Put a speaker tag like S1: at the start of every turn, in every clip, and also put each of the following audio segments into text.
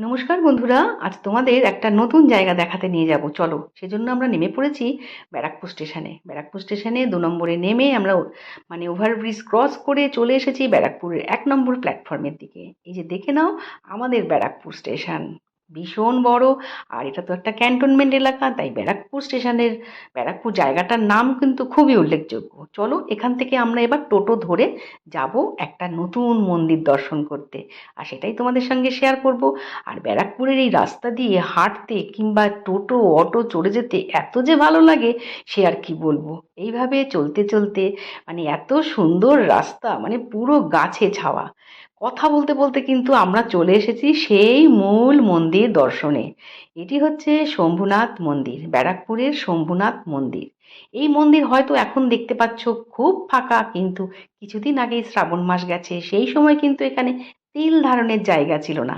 S1: নমস্কার বন্ধুরা, আজ তোমাদের একটা নতুন জায়গা দেখাতে নিয়ে যাব। চলো, সেজন্য আমরা নেমে পড়েছি ব্যারাকপুর স্টেশনে। ব্যারাকপুর স্টেশনে দু নম্বরে নেমে আমরা মানে ওভারব্রিজ ক্রস করে চলে এসেছি ব্যারাকপুরের এক নম্বর প্ল্যাটফর্মের দিকে। এই যে দেখে নাও, আমাদের ব্যারাকপুর স্টেশন। ভীষণ বড়। আর এটা তো একটা ক্যান্টনমেন্ট এলাকা, তাই ব্যারাকপুর স্টেশনের, ব্যারাকপুর জায়গাটার নাম কিন্তু খুবই উল্লেখযোগ্য। চলো এখান থেকে আমরা এবার টোটো ধরে যাব একটা নতুন মন্দির দর্শন করতে। আর সেটাই তোমাদের সঙ্গে শেয়ার করব। আর ব্যারাকপুরের এই রাস্তা দিয়ে হাঁটতে কিংবা টোটো, অটো চড়ে যেতে এত যে ভালো লাগে, সে আর কি বলব? এইভাবে চলতে চলতে মানে এত সুন্দর রাস্তা মানে পুরো গাছে ছাওয়া। কথা বলতে বলতে কিন্তু আমরা চলে এসেছি সেই মূল মন্দির দর্শনে। এটি হচ্ছে শম্ভুনাথ মন্দির, ব্যারাকপুরের শম্ভুনাথ মন্দির। এই মন্দির হয়তো এখন দেখতে পাচ্ছ খুব ফাঁকা, কিন্তু কিছুদিন আগেই শ্রাবণ মাস গেছে। সেই সময় কিন্তু এখানে তিল ধারণের জায়গা ছিল না।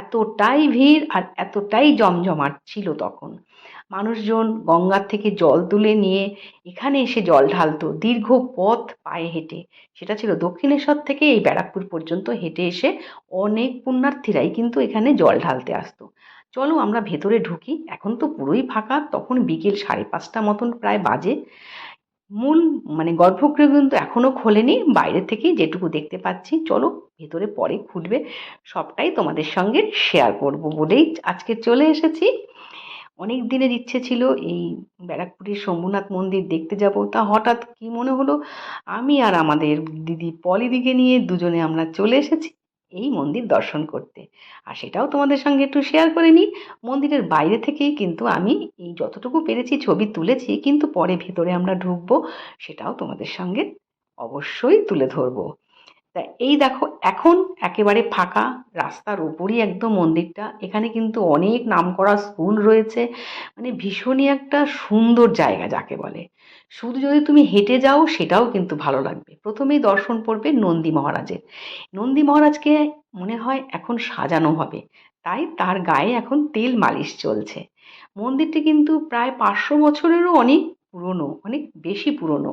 S1: এতটাই ভিড় আর এতটাই জমজমাট ছিল তখন। মানুষজন গঙ্গার থেকে জল তুলে নিয়ে এখানে এসে জল ঢালতো দীর্ঘ পথ পায়ে হেঁটে। সেটা ছিল দক্ষিণেশ্বর থেকে এই ব্যারাকপুর পর্যন্ত হেঁটে এসে অনেক পুণ্যার্থীরাই কিন্তু এখানে জল ঢালতে আসতো। চলো আমরা ভেতরে ঢুকি। এখন তো পুরোই ফাঁকা। তখন বিকেল সাড়ে পাঁচটা মতন প্রায় বাজে। মূল মানে গর্ভগৃহ কিন্তু এখনও খোলেনি, বাইরে থেকেই যেটুকু দেখতে পাচ্ছি। চলো ভেতরে পরে খুলবে সবটাই তোমাদের সঙ্গে শেয়ার করব বলেই আজকে চলে এসেছি। অনেক দিনের ইচ্ছে ছিল এই ব্যারাকপুরের শম্ভুনাথ মন্দির দেখতে যাব, তা হঠাৎ কি মনে হলো? আমি আর আমাদের দিদি পলিদিকে নিয়ে দুজনে আমরা চলে এসেছি। এই মন্দির দর্শন করতে। আর সেটাও তোমাদের সঙ্গে একটু শেয়ার করে নিই। মন্দিরের বাইরে থেকেই কিন্তু আমি এই যতটুকু পেরেছি ছবি তুলেছি, কিন্তু পরে ভেতরে আমরা ঢুকবো, সেটাও তোমাদের সঙ্গে অবশ্যই তুলে ধরবো। তা এই দেখো, এখন একেবারে ফাঁকা রাস্তার উপরই একদম মন্দিরটা। এখানে কিন্তু অনেক নামকরা স্কুল রয়েছে। মানে ভীষণই একটা সুন্দর জায়গা যাকে বলে। শুধু যদি তুমি হেঁটে যাও, সেটাও কিন্তু ভালো লাগবে। প্রথমেই দর্শন পড়বে নন্দী মহারাজের। নন্দী মহারাজকে মনে হয় এখন সাজানো হবে। তাই তার গায়ে এখন তেল মালিশ চলছে। মন্দিরটি কিন্তু প্রায় পাঁচশো বছরেরও অনেক পুরনো, অনেক বেশি পুরনো।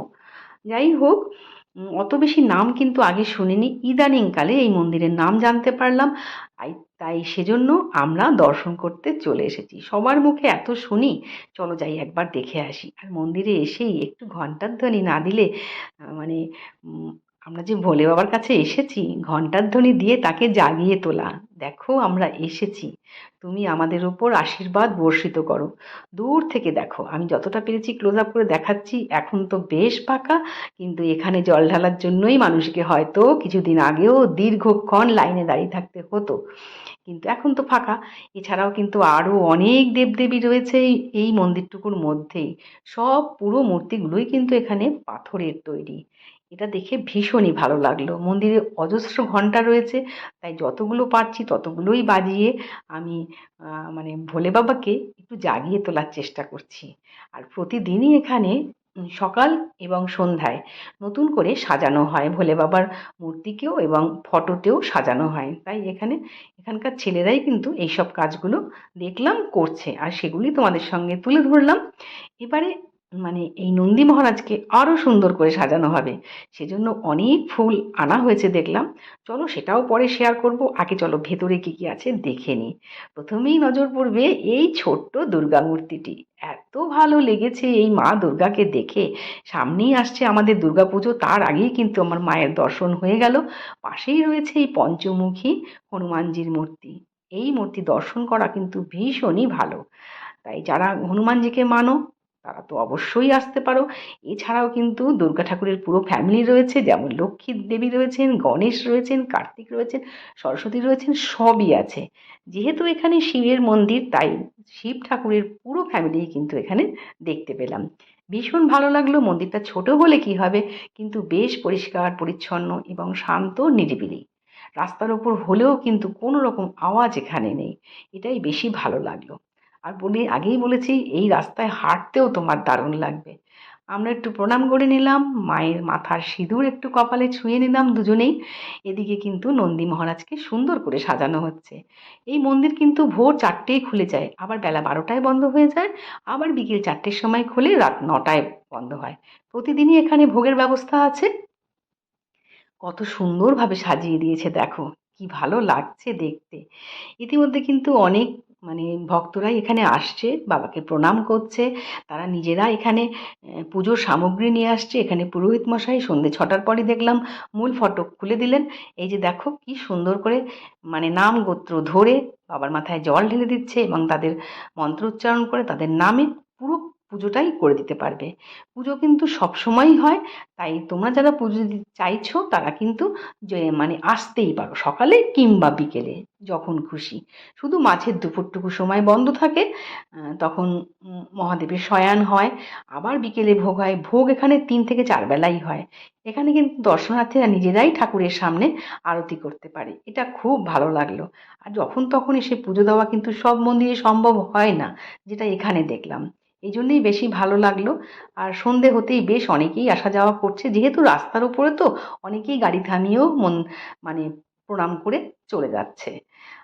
S1: যাই হোক অত বেশি নাম কিন্তু আগে শুনিনি। ইদানিংকালে এই মন্দিরের নাম জানতে পারলাম। তাই সেজন্য আমরা দর্শন করতে চলে এসেছি। সবার মুখে এত শুনি, চলো যাই একবার দেখে আসি। আর মন্দিরে এসেই একটু ঘণ্টার ধ্বনি না দিলে মানে আমরা যে ভোলে বাবার কাছে এসেছি ঘণ্টার ধ্বনি দিয়ে তাকে জাগিয়ে তোলা। দেখো আমরা এসেছি। তুমি আমাদের উপর আশীর্বাদ বর্ষিত করো। দূর থেকে দেখো, আমি যতটা পেরেছি ক্লোজ আপ করে দেখাচ্ছি, এখন তো বেশ ফাঁকা কিন্তু এখানে জল ঢালার জন্যই মানুষকে হয়তো কিছুদিন আগেও দীর্ঘক্ষণ লাইনে দাঁড়িয়ে থাকতে হতো। কিন্তু এখন তো ফাঁকা। এছাড়াও কিন্তু আরও অনেক দেবদেবী রয়েছে এই মন্দিরটুকুর মধ্যেই। সব পুরো মূর্তিগুলোই কিন্তু এখানে পাথরের তৈরি। এটা দেখে ভীষণই ভালো লাগল। মন্দিরে অজস্র ঘণ্টা রয়েছে, তাই যতগুলো পারছি ততগুলোই বাজিয়ে আমি মানে ভোলে বাবাকে একটু জাগিয়ে তোলার চেষ্টা করছি। আর প্রতিদিনই এখানে সকাল এবং সন্ধ্যায় নতুন করে সাজানো হয়। ভোলে বাবার মূর্তিকেও এবং ফটোতেও সাজানো হয়। তাই এখানে, এখানকার ছেলেরাই কিন্তু এইসব কাজগুলো দেখলাম, করছে। আর সেগুলি তোমাদের সঙ্গে তুলে ধরলাম। এবারে মানে এই নন্দী মহারাজকে আরও সুন্দর করে সাজানো হবে। সেজন্য অনেক ফুল আনা হয়েছে দেখলাম। চলো সেটাও পরে শেয়ার করব। আগে চলো ভেতরে কি কি আছে দেখে নিই। প্রথমেই নজর পড়বে এই ছোট্ট দুর্গা মূর্তিটি। এত ভালো লেগেছে এই মা দুর্গাকে দেখে। সামনেই আসছে আমাদের দুর্গাপুজো তার আগেই কিন্তু আমার মায়ের দর্শন হয়ে গেল। পাশেই রয়েছে এই পঞ্চমুখী হনুমানজির মূর্তি। এই মূর্তি দর্শন করা কিন্তু ভীষণই ভালো। তাই যারা হনুমানজিকে মানো তারা তো অবশ্যই আসতে পারো। এছাড়াও কিন্তু দুর্গা ঠাকুরের পুরো ফ্যামিলি রয়েছে, যেমন লক্ষ্মী দেবী রয়েছেন, গণেশ রয়েছেন, কার্তিক রয়েছেন, সরস্বতী রয়েছেন, সবই আছে। যেহেতু এখানে শিবের মন্দির, তাই শিব ঠাকুরের পুরো ফ্যামিলি কিন্তু এখানে দেখতে পেলাম। ভীষণ ভালো লাগল, মন্দিরটা ছোট বলে কি হবে, কিন্তু বেশ পরিষ্কার, পরিচ্ছন্ন এবং শান্ত, নিরিবিলি। রাস্তার ওপর হলেও কিন্তু কোনো রকম আওয়াজ এখানে নেই, এটাই বেশি ভালো লাগল। আর বলি, আগেই বলেছি, এই রাস্তায় হাঁটতেও তোমার দারুণ লাগবে। আমরা একটু প্রণাম করে নিলাম, মায়ের মাথার সিঁদুর একটু কপালে ছুঁয়ে নিলাম দুজনেই। এদিকে কিন্তু নন্দী মহারাজকে সুন্দর করে সাজানো হচ্ছে। এই মন্দির কিন্তু ভোর চারটেই খুলে যায়, আবার বেলা বারোটায় বন্ধ হয়ে যায়, আবার বিকেল চারটের সময় খুলে রাত নটায় বন্ধ হয়। প্রতিদিনই এখানে ভোগের ব্যবস্থা আছে। কত সুন্দরভাবে সাজিয়ে দিয়েছে, দেখো, কি ভালো লাগছে দেখতে। ইতিমধ্যে কিন্তু অনেক মানে ভক্তরাই এখানে আসছে, বাবাকে প্রণাম করছে, তারা নিজেরা এখানে পুজোর সামগ্রী নিয়ে আসছে, এখানে পুরোহিত মশাই সন্ধে ছটার পরই দেখলাম মূল ফটক খুলে দিলেন। এই যে দেখো কি সুন্দর করে মানে নাম গোত্র ধরে বাবার মাথায় জল ঢেলে দিচ্ছে এবং তাদের মন্ত্র উচ্চারণ করে তাদের নামে পুজোটাই করে দিতে পারবে। পুজো কিন্তু সবসময়ই হয়, তাই তোমরা যারা পুজো দিতে চাইছো, তারা কিন্তু যে মানে আসতেই পারো, সকালে কিংবা বিকেলে, যখন খুশি। শুধু মাছের দুপুরটুকু সময় বন্ধ থাকে তখন মহাদেবের শয়ান হয়। আবার বিকেলে ভোগ হয়, ভোগ এখানে তিন থেকে চার বেলাই হয়। এখানে কিন্তু দর্শনার্থীরা নিজেরাই ঠাকুরের সামনে আরতি করতে পারে। এটা খুব ভালো লাগল। আর যখন তখন এসে পুজো দেওয়া কিন্তু সব মন্দিরে সম্ভব হয় না, যেটা এখানে দেখলাম। এই জন্যেই বেশি ভালো লাগল। আর সন্ধে হতেই বেশ অনেকেই আসা যাওয়া করছে। যেহেতু রাস্তার উপরে তো অনেকেই গাড়ি থামিয়েও মন মানে প্রণাম করে চলে যাচ্ছে।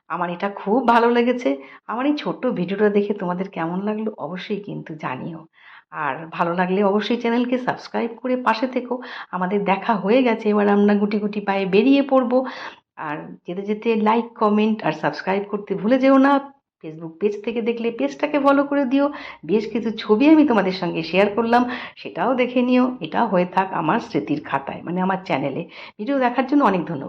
S1: আমার এটা খুব ভালো লেগেছে। আমার এই ছোট্ট ভিডিওটা দেখে তোমাদের কেমন লাগল অবশ্যই কিন্তু জানিও। আর ভালো লাগলে অবশ্যই চ্যানেলকে সাবস্ক্রাইব করে পাশে থেকো। আমাদের দেখা হয়ে গেছে, এবার আমরা গুটি গুটি পায়ে বেরিয়ে পড়ব। আর যেতে যেতে লাইক, কমেন্ট আর সাবস্ক্রাইব করতে ভুলে যেও না। ফেসবুক পেজ থেকে দেখলে পেজটাকে ফলো করে দিও। বেশ কিছু ছবি আমি তোমাদের সঙ্গে শেয়ার করলাম, সেটাও দেখে নিও। এটাও হয়ে থাক আমার স্মৃতির খাতায় মানে আমার চ্যানেলে ভিডিও দেখার জন্য অনেক ধন্যবাদ।